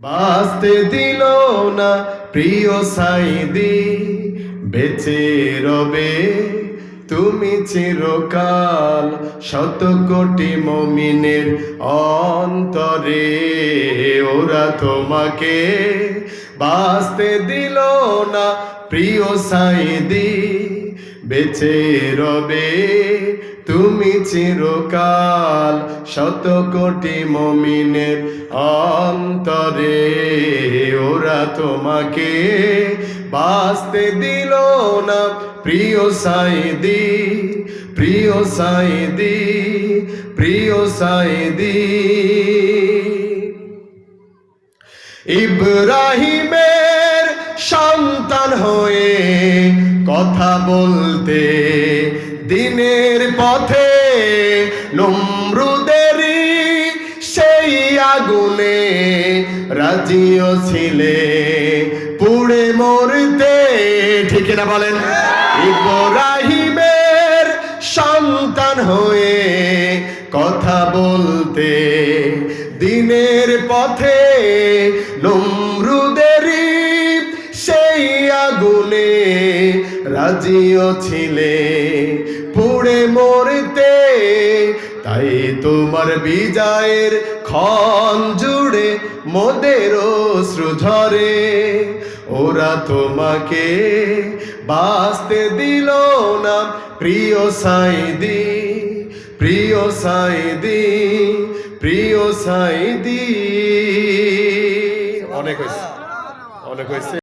বাঁচতে দিল না প্রিয় সাইদি, বেঁচে রবে তুমি চিরকাল শত কোটি মমিনের অন্তরে। ওরা তোমাকে বাঁচতে দিল না প্রিয় সাইদি, বেঁচে রবে তুমি চিরকাল শত কোটি মমিনের অন্তরে, ওরা তোমাকে বাঁচতে দিল না। প্রিয় সাইদি প্রিয় সাইদি প্রিয় সাইদি ইব্রাহিমের কথা বলতে, দিনের পথে নমরুদেরই সেই আগুনে রাজিও ছিলে। পুড়ে মরতে, ঠিক না বলেন? ইব্রাহিমের সন্তান হয়ে কথা বলতে, দিনের পথে নমরুদেরই রাজিও ছিলে, পুড়ে মরতে। তাই তোমার বিজয়ের ক্ষণ জুড়ে মোদের শ্রুঝরে ওরা তোমাকে বাঁচতে দিল না, প্রিয় সাইদি প্রিয় সাইদি প্রিয় সাইদি। অনেক হয়েছে অনেক হয়েছে।